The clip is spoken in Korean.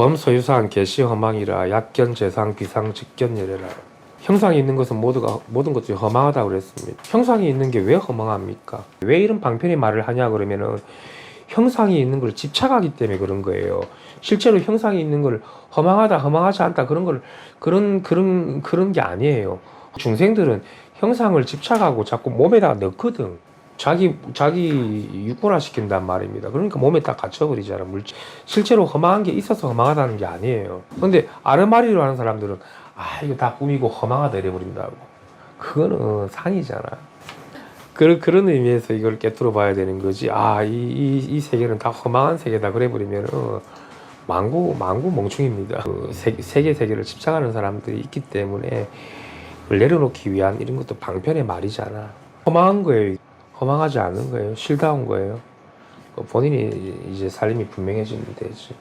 범소유사한 계시 허망이라 약견 재상 비상 직견 예래라. 형상이 있는 것은 모두가 모든 것들이 허망하다고 그랬습니다. 형상이 있는 게 왜 허망합니까? 왜 이런 방편의 말을 하냐 그러면은 형상이 있는 걸 집착하기 때문에 그런 거예요. 실제로 형상이 있는 걸 허망하다, 허망하지 않다 그런 걸 그런 그런 그런 게 아니에요. 중생들은 형상을 집착하고 자꾸 몸에다 넣거든. 자기 자기 육분화 시킨단 말입니다. 그러니까 몸에 딱 갇혀버리잖아. 물질. 실제로 허망한 게 있어서 허망하다는 게 아니에요. 근데 아르마리로 하는 사람들은 아 이거 다 꿈이고 허망하다 이래버린다고. 그거는 상이잖아. 그런 그런 의미에서 이걸 깨뚫어 봐야 되는 거지. 아, 이, 이, 이 세계는 다 허망한 세계다. 그래 버리면은 망구 망구 멍충입니다. 그 세계, 세계 세계를 집착하는 사람들이 있기 때문에 내려놓기 위한 이런 것도 방편의 말이잖아. 허망한 거예요. 허망하지 않은 거예요. 실다운 거예요. 그 본인이 이제 삶이 분명해지면 되지.